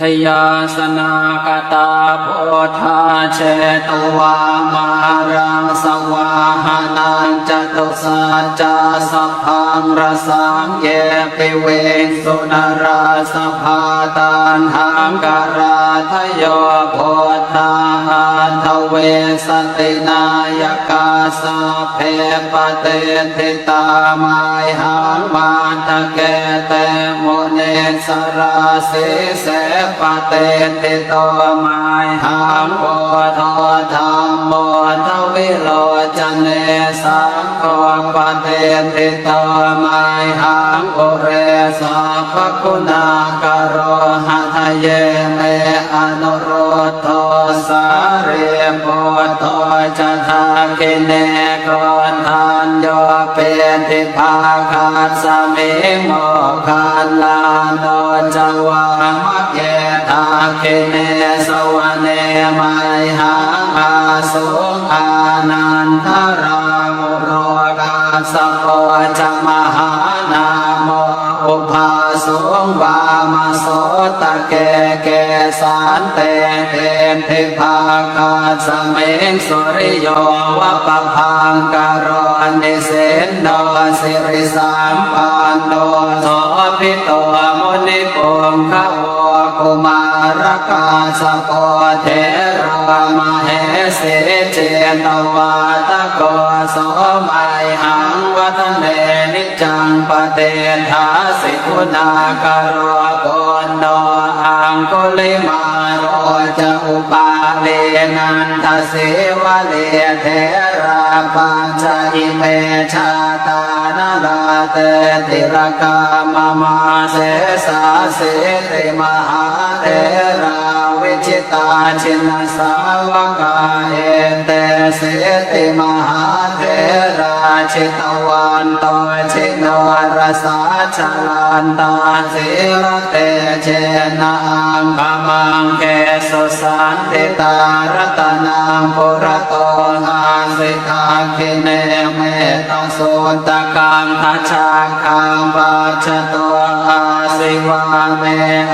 ชยาสนากตาโพธาเชตวามารังสวาหานังจตุสัจจาสัพพังรสังเยปิเวสุนราสภาตานหังการา ทโยโพธาหันทเวสตินายกาสะเพปเตติตามายหังมาตะเกเตโมเนสราสิเสปเตติโตมายหังโพธธรรมโมทวิโลจเนสังโฆปเตติโตมายหังโอเรสัพคุณากโรหัทเยเกรทานโยเป็นทิพาคาสมิงโมคานลานโนจวามะเกทาคิเนสวเนมัยหังอาสุอานันทรามุโรกาสโพ ตะเกเกสานเตเตมทิภาคาสเมงสุริโยวะปะพังกโรนิเสนโนสิริสามปันโนโสภิโตมุนิปุงขวกุมารกาสโกเทระมเหสิเจตวาตโกโสมัยหังวัฒเนนิจังปเตทาสิคุณากรโกนโน อังคุลิมาโรจะอุปาเลนันทเสวะเลเทราปัญจอิเมชาตานาลาเตติรกามมาเสสาเสติมหาเทราวิจิตาชินสาวกาเอเตเสติมหาเทรา ชิตวันตชิโนรสาชลันตาสิรเตเจนังกมังเกสุสันติตารตนังปุระโตหาสิกาคิเนเมตสุตกังทัชชาคังปัจตัวอาสิวาเม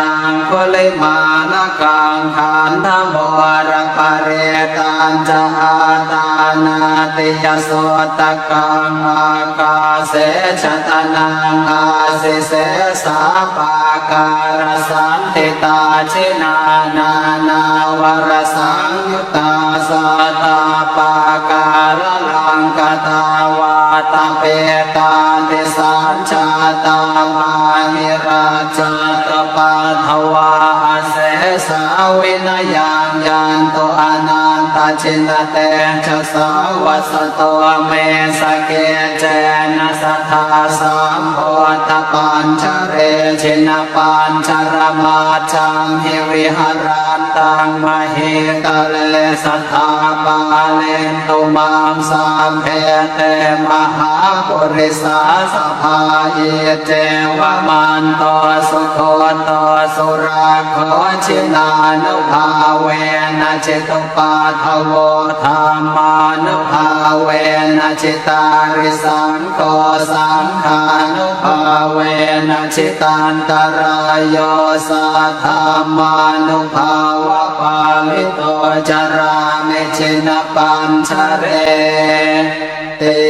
อังคุลิมานะกังขันธโมรปเรตันจอาตา นาติยโสตกังอากาเสชตนังอาสิเสสาปาการสันติตาชินานานาวรสังยุตตาสัตาปาการลังกตาวาตาเปตาติสัญชาตามาหิราชตปาทวาเสสาวินยังยันโตอนัน ตชินเตชะสาวัสโตเมสเกเจนะสัทธาสัมโพธปัญชเรชินปัญชรมาจังหิวิหารันตังมหิตเลสัทธาปาเลนตุมังสัมเพเตมหาปุริสาสภาเยเจวมันโตสุโคโตสุรา ชินานุภาเวนะจิตุปาทโวธรรมานุภาเวนะจิตาริสังโฆสังขานุภาเวนะจิตันตรายโยสัทธามานุภาวะปาลิโตจารามิชินปัญชเรติ